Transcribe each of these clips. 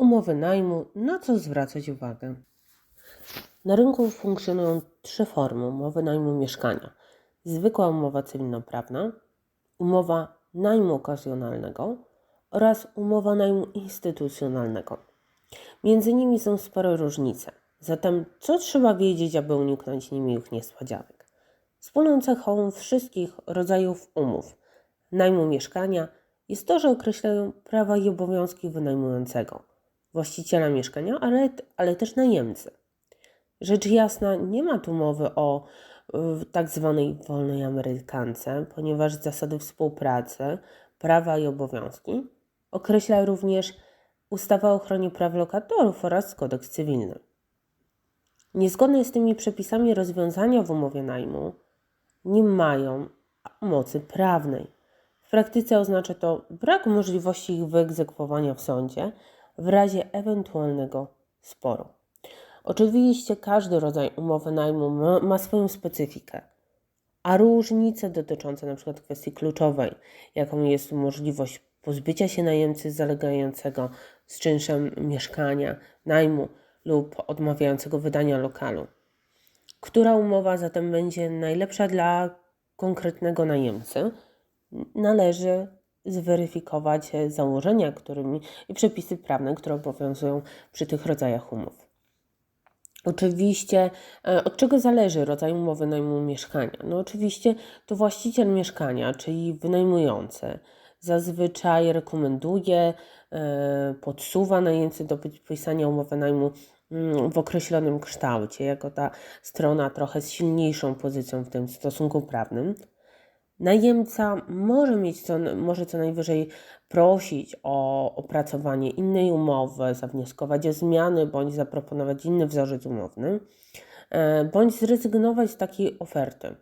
Umowy najmu, na co zwracać uwagę? Na rynku funkcjonują trzy formy umowy najmu mieszkania: zwykła umowa cywilnoprawna, umowa najmu okazjonalnego oraz umowa najmu instytucjonalnego. Między nimi są spore różnice. Zatem, co trzeba wiedzieć, aby uniknąć niemiłych niespodzianek? Wspólną cechą wszystkich rodzajów umów najmu mieszkania jest to, że określają prawa i obowiązki wynajmującego, właściciela mieszkania, ale, ale też najemcy. Rzecz jasna, nie ma tu mowy o tak zwanej wolnej amerykance, ponieważ zasady współpracy, prawa i obowiązki określa również ustawa o ochronie praw lokatorów oraz kodeks cywilny. Niezgodne z tymi przepisami rozwiązania w umowie najmu nie mają mocy prawnej. W praktyce oznacza to brak możliwości ich wyegzekwowania w sądzie w razie ewentualnego sporu. Oczywiście każdy rodzaj umowy najmu ma, ma swoją specyfikę, a różnice dotyczące np. kwestii kluczowej, jaką jest możliwość pozbycia się najemcy zalegającego z czynszem mieszkania, najmu lub odmawiającego wydania lokalu. Która umowa zatem będzie najlepsza dla konkretnego najemcy? Należy zweryfikować założenia którymi, i przepisy prawne, które obowiązują przy tych rodzajach umów. Oczywiście, e, od czego zależy rodzaj umowy najmu mieszkania? No oczywiście to właściciel mieszkania, czyli wynajmujący, zazwyczaj rekomenduje, e, podsuwa najemcy do podpisania umowy najmu mm, w określonym kształcie, jako ta strona trochę z silniejszą pozycją w tym stosunku prawnym. Najemca może mieć co, może co najwyżej prosić o opracowanie innej umowy, zawnioskować o zmiany bądź zaproponować inny wzorzec umowny, e, bądź zrezygnować z takiej oferty.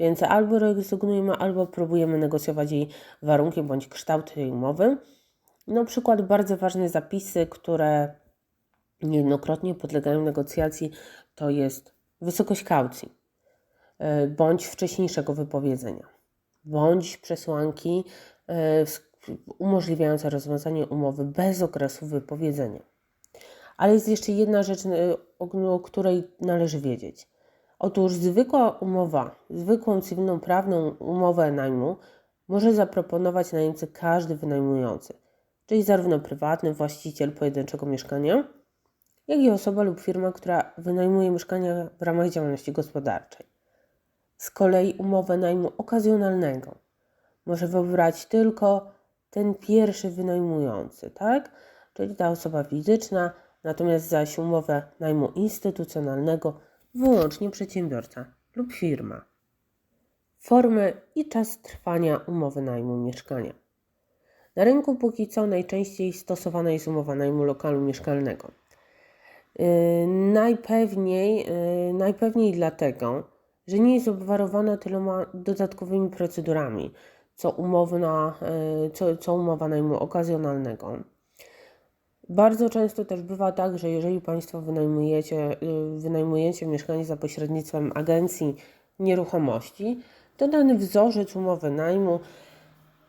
Więc albo rezygnujemy, albo próbujemy negocjować jej warunki bądź kształt tej umowy. Na przykład bardzo ważne zapisy, które niejednokrotnie podlegają negocjacji, to jest wysokość kaucji e, bądź wcześniejszego wypowiedzenia bądź przesłanki e, umożliwiające rozwiązanie umowy bez okresu wypowiedzenia. Ale jest jeszcze jedna rzecz, e, o której należy wiedzieć. Otóż zwykła umowa, zwykłą cywilną prawną umowę najmu może zaproponować najemcy każdy wynajmujący, czyli zarówno prywatny właściciel pojedynczego mieszkania, jak i osoba lub firma, która wynajmuje mieszkania w ramach działalności gospodarczej. Z kolei umowę najmu okazjonalnego może wybrać tylko ten pierwszy wynajmujący, tak? Czyli ta osoba fizyczna, natomiast zaś umowę najmu instytucjonalnego wyłącznie przedsiębiorca lub firma. Formy i czas trwania umowy najmu mieszkania. Na rynku póki co najczęściej stosowana jest umowa najmu lokalu mieszkalnego. Yy, najpewniej, yy, najpewniej dlatego, że nie jest obwarowana tyloma dodatkowymi procedurami, co, umowy na, e, co, co umowa najmu okazjonalnego. Bardzo często też bywa tak, że jeżeli Państwo wynajmujecie, y, wynajmujecie mieszkanie za pośrednictwem agencji nieruchomości, to dany wzorzec umowy najmu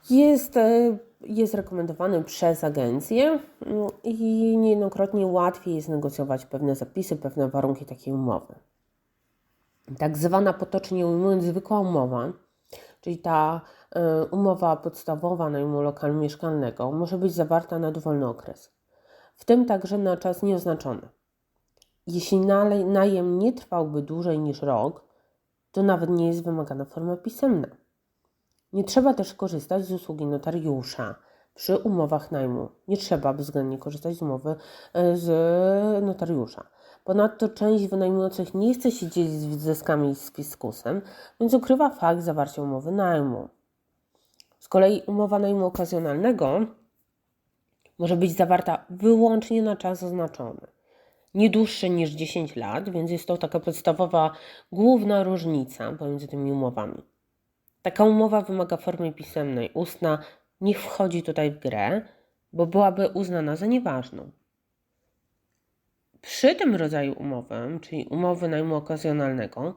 jest, e, jest rekomendowany przez agencję mm, i niejednokrotnie łatwiej jest negocjować pewne zapisy, pewne warunki takiej umowy. Tak zwana potocznie ujmując zwykła umowa, czyli ta y, umowa podstawowa najmu lokalu mieszkalnego, może być zawarta na dowolny okres, w tym także na czas nieoznaczony. Jeśli najem nie trwałby dłużej niż rok, to nawet nie jest wymagana forma pisemna. Nie trzeba też korzystać z usługi notariusza przy umowach najmu. Nie trzeba bezwzględnie korzystać z umowy y, z notariusza. Ponadto część wynajmujących nie chce się dzielić z zyskami z fiskusem, więc ukrywa fakt zawarcia umowy najmu. Z kolei umowa najmu okazjonalnego może być zawarta wyłącznie na czas oznaczony. Nie dłuższe niż 10 lat, więc jest to taka podstawowa, główna różnica pomiędzy tymi umowami. Taka umowa wymaga formy pisemnej. Ustna nie wchodzi tutaj w grę, bo byłaby uznana za nieważną. Przy tym rodzaju umowy, czyli umowy najmu okazjonalnego,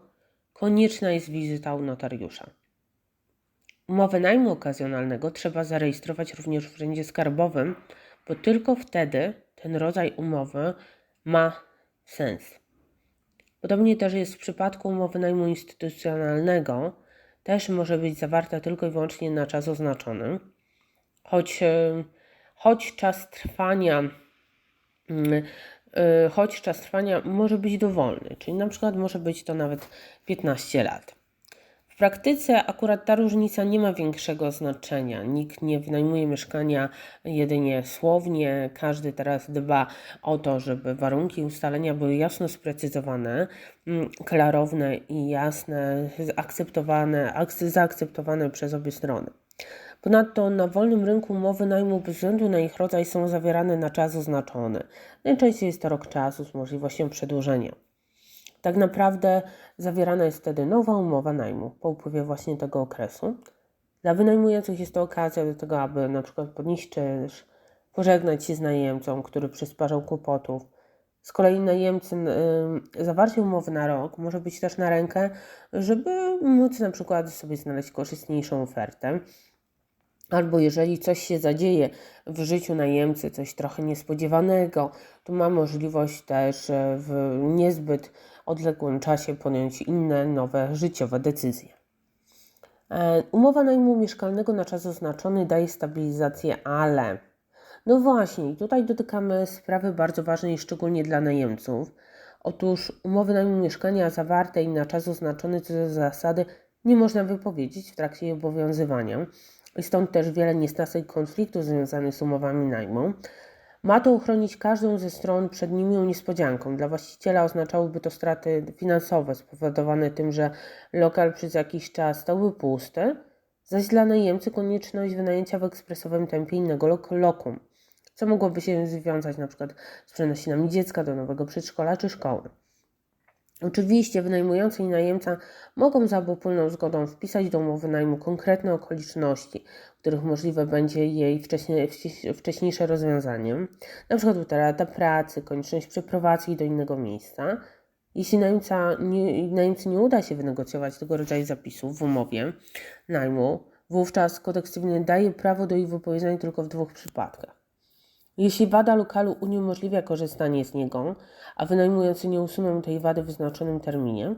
konieczna jest wizyta u notariusza. Umowę najmu okazjonalnego trzeba zarejestrować również w urzędzie skarbowym, bo tylko wtedy ten rodzaj umowy ma sens. Podobnie też jest w przypadku umowy najmu instytucjonalnego, też może być zawarta tylko i wyłącznie na czas oznaczony, choć, e, choć czas trwania mm, choć czas trwania może być dowolny, czyli na przykład może być to nawet 15 lat. W praktyce akurat ta różnica nie ma większego znaczenia. Nikt nie wynajmuje mieszkania jedynie słownie. Każdy teraz dba o to, żeby warunki ustalenia były jasno sprecyzowane, mm, klarowne i jasne, akceptowane, zaakceptowane przez obie strony. Ponadto na wolnym rynku umowy najmu bez względu na ich rodzaj są zawierane na czas oznaczony. Najczęściej jest to rok czasu z możliwością przedłużenia. Tak naprawdę zawierana jest wtedy nowa umowa najmu po upływie właśnie tego okresu. Dla wynajmujących jest to okazja do tego, aby na przykład podnieść czynsz, pożegnać się z najemcą, który przysparzał kłopotów. Z kolei najemcy yy, zawarcie umowy na rok może być też na rękę, żeby móc na przykład sobie znaleźć korzystniejszą ofertę. Albo jeżeli coś się zadzieje w życiu najemcy, coś trochę niespodziewanego, to ma możliwość też e, w niezbyt odległym czasie podjąć inne, nowe życiowe decyzje. E, umowa najmu mieszkalnego na czas oznaczony daje stabilizację, ale no właśnie, tutaj dotykamy sprawy bardzo ważnej, szczególnie dla najemców. Otóż umowy najmu mieszkania zawartej na czas oznaczony co do zasady nie można wypowiedzieć w trakcie jej obowiązywania. I stąd też wiele niesnasek konfliktów związanych z umowami najmu. Ma to uchronić każdą ze stron przed nimią niespodzianką. Dla właściciela oznaczałoby to straty finansowe spowodowane tym, że lokal przez jakiś czas stałby pusty, zaś dla najemcy konieczność wynajęcia w ekspresowym tempie innego lok lokum, co mogłoby się związać przykład z przenosinami dziecka do nowego przedszkola czy szkoły. Oczywiście wynajmujący i najemca mogą za obopólną zgodą wpisać do umowy najmu konkretne okoliczności, których możliwe będzie jej wcześniejsze rozwiązanie, np. utrata pracy, konieczność przeprowadzki do innego miejsca. Jeśli najemca nie, najemcy nie uda się wynegocjować tego rodzaju zapisów w umowie najmu, wówczas kodeks cywilny daje prawo do ich wypowiedzenia tylko w dwóch przypadkach. Jeśli wada lokalu uniemożliwia korzystanie z niego, a wynajmujący nie usuną tej wady w wyznaczonym terminie,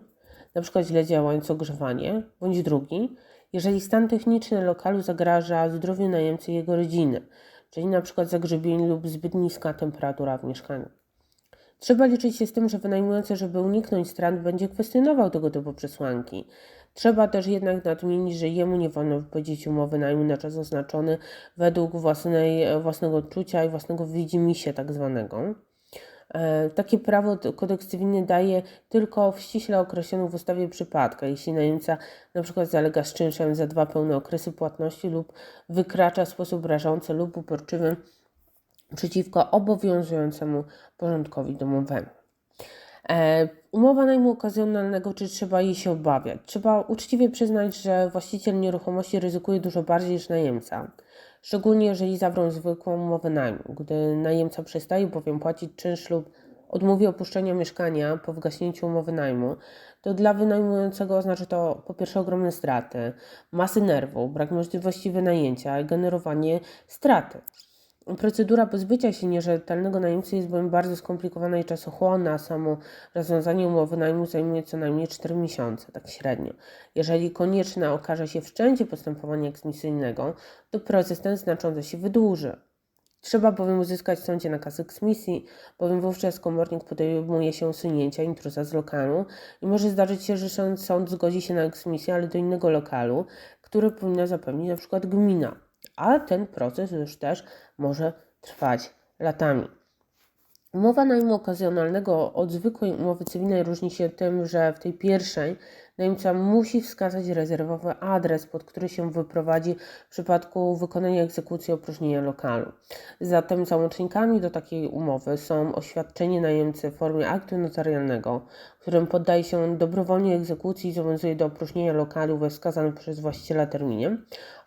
np. źle działające ogrzewanie, bądź drugi, jeżeli stan techniczny lokalu zagraża zdrowiu najemcy i jego rodziny, czyli np. zagrzebień lub zbyt niska temperatura w mieszkaniu. Trzeba liczyć się z tym, że wynajmujący, żeby uniknąć strat, będzie kwestionował tego typu przesłanki. Trzeba też jednak nadmienić, że jemu nie wolno wypowiedzieć umowy najmu na czas oznaczony według własnej, własnego odczucia i własnego widzimisię tak zwanego. E, takie prawo kodeks cywilny daje tylko w ściśle określonych w ustawie przypadkach, jeśli najemca na przykład zalega z czynszem za dwa pełne okresy płatności lub wykracza w sposób rażący lub uporczywy przeciwko obowiązującemu porządkowi domowemu. E, umowa najmu okazjonalnego, czy trzeba jej się obawiać? Trzeba uczciwie przyznać, że właściciel nieruchomości ryzykuje dużo bardziej niż najemca. Szczególnie jeżeli zawrą zwykłą umowę najmu. Gdy najemca przestaje bowiem płacić czynsz lub odmówi opuszczenia mieszkania po wygaśnięciu umowy najmu, to dla wynajmującego oznacza to po pierwsze ogromne straty, masy nerwów, brak możliwości wynajęcia i generowanie straty. Procedura pozbycia się nierzetelnego najemcy jest bowiem bardzo skomplikowana i czasochłonna. Samo rozwiązanie umowy najmu zajmuje co najmniej 4 miesiące, tak średnio. Jeżeli konieczne okaże się wszczęcie postępowania eksmisyjnego, to proces ten znacząco się wydłuży. Trzeba bowiem uzyskać w sądzie nakaz eksmisji, bowiem wówczas komornik podejmuje się usunięcia intruza z lokalu i może zdarzyć się, że sąd zgodzi się na eksmisję, ale do innego lokalu, który powinna zapewnić przykład gmina a ten proces już też może trwać latami. Umowa najmu okazjonalnego od zwykłej umowy cywilnej różni się tym, że w tej pierwszej najemca musi wskazać rezerwowy adres, pod który się wyprowadzi w przypadku wykonania egzekucji opróżnienia lokalu. Zatem załącznikami do takiej umowy są oświadczenie najemcy w formie aktu notarialnego, którym poddaje się dobrowolnie egzekucji i zobowiązuje do opróżnienia lokalu we wskazanym przez właściciela terminie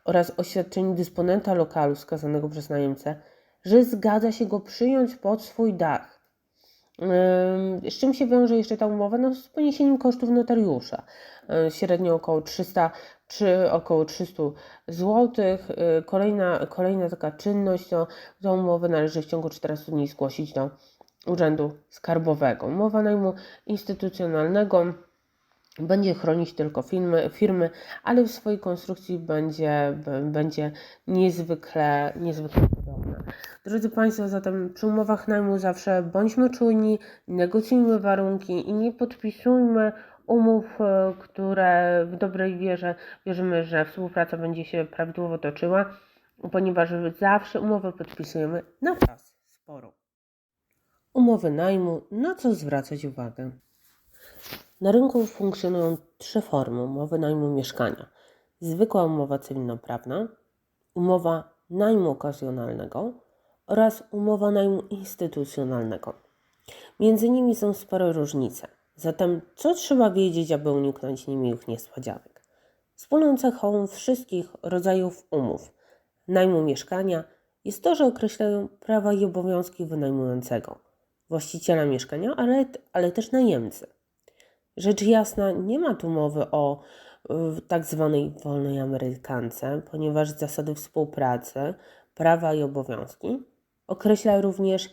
oraz oświadczenie dysponenta lokalu wskazanego przez najemcę, że zgadza się go przyjąć pod swój dach. Z czym się wiąże jeszcze ta umowa? No, z poniesieniem kosztów notariusza. Średnio około 300 czy około 300 zł. Kolejna, kolejna taka czynność to tą umowę należy w ciągu 14 dni zgłosić do Urzędu Skarbowego. Umowa najmu instytucjonalnego będzie chronić tylko firmy, firmy ale w swojej konstrukcji będzie, będzie niezwykle, niezwykle podobna. Drodzy Państwo, zatem przy umowach najmu zawsze bądźmy czujni, negocjujmy warunki i nie podpisujmy umów, e, które w dobrej wierze wierzymy, że współpraca będzie się prawidłowo toczyła, ponieważ zawsze umowę podpisujemy na czas sporu. Umowy najmu, na co zwracać uwagę? Na rynku funkcjonują trzy formy umowy najmu mieszkania. Zwykła umowa cywilnoprawna, umowa najmu okazjonalnego oraz umowa najmu instytucjonalnego. Między nimi są spore różnice. Zatem co trzeba wiedzieć, aby uniknąć niemiłych niespodzianek? Wspólną cechą wszystkich rodzajów umów najmu mieszkania jest to, że określają prawa i obowiązki wynajmującego, właściciela mieszkania, ale, ale też najemcy. Rzecz jasna, nie ma tu mowy o tak zwanej wolnej amerykance, ponieważ zasady współpracy, prawa i obowiązki określa również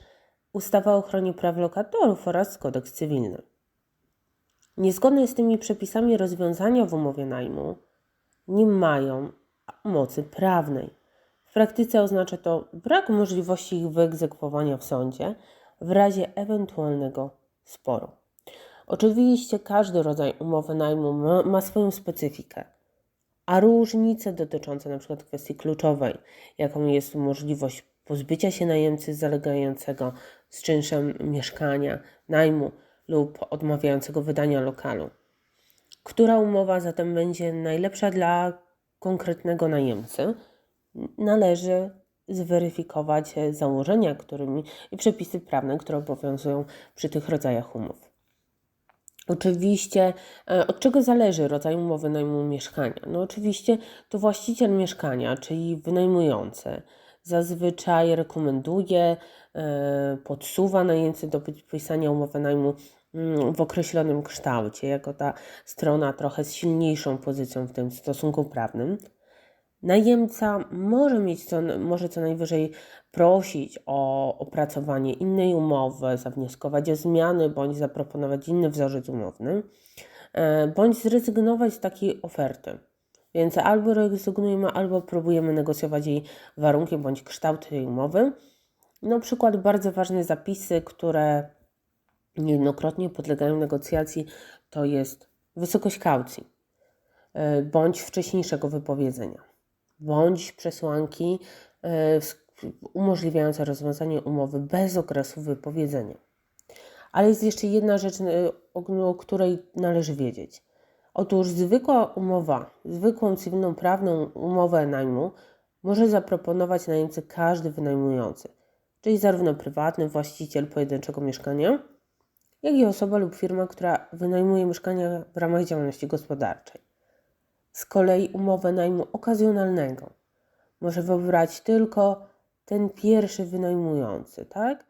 ustawa o ochronie praw lokatorów oraz kodeks cywilny. Niezgodne z tymi przepisami rozwiązania w umowie najmu nie mają mocy prawnej. W praktyce oznacza to brak możliwości ich wyegzekwowania w sądzie w razie ewentualnego sporu. Oczywiście każdy rodzaj umowy najmu ma, ma swoją specyfikę, a różnice dotyczące np. kwestii kluczowej, jaką jest możliwość pozbycia się najemcy zalegającego z czynszem mieszkania, najmu lub odmawiającego wydania lokalu. Która umowa zatem będzie najlepsza dla konkretnego najemcy? Należy zweryfikować założenia którymi, i przepisy prawne, które obowiązują przy tych rodzajach umów. Oczywiście, e, od czego zależy rodzaj umowy najmu mieszkania? No oczywiście to właściciel mieszkania, czyli wynajmujący, zazwyczaj rekomenduje, e, podsuwa najemcy do podpisania umowy najmu mm, w określonym kształcie, jako ta strona trochę z silniejszą pozycją w tym stosunku prawnym. Najemca może mieć co, może co najwyżej prosić o opracowanie innej umowy, zawnioskować o zmiany bądź zaproponować inny wzorzec umowny, e, bądź zrezygnować z takiej oferty. Więc albo rezygnujemy, albo próbujemy negocjować jej warunki bądź kształt tej umowy. Na przykład bardzo ważne zapisy, które niejednokrotnie podlegają negocjacji, to jest wysokość kaucji e, bądź wcześniejszego wypowiedzenia bądź przesłanki e, umożliwiające rozwiązanie umowy bez okresu wypowiedzenia. Ale jest jeszcze jedna rzecz, e, o, której należy wiedzieć. Otóż zwykła umowa, zwykłą cywilną prawną umowę najmu może zaproponować najemcy każdy wynajmujący, czyli zarówno prywatny właściciel pojedynczego mieszkania, jak i osoba lub firma, która wynajmuje mieszkania w ramach działalności gospodarczej. Z kolei umowę najmu okazjonalnego może wybrać tylko ten pierwszy wynajmujący, tak?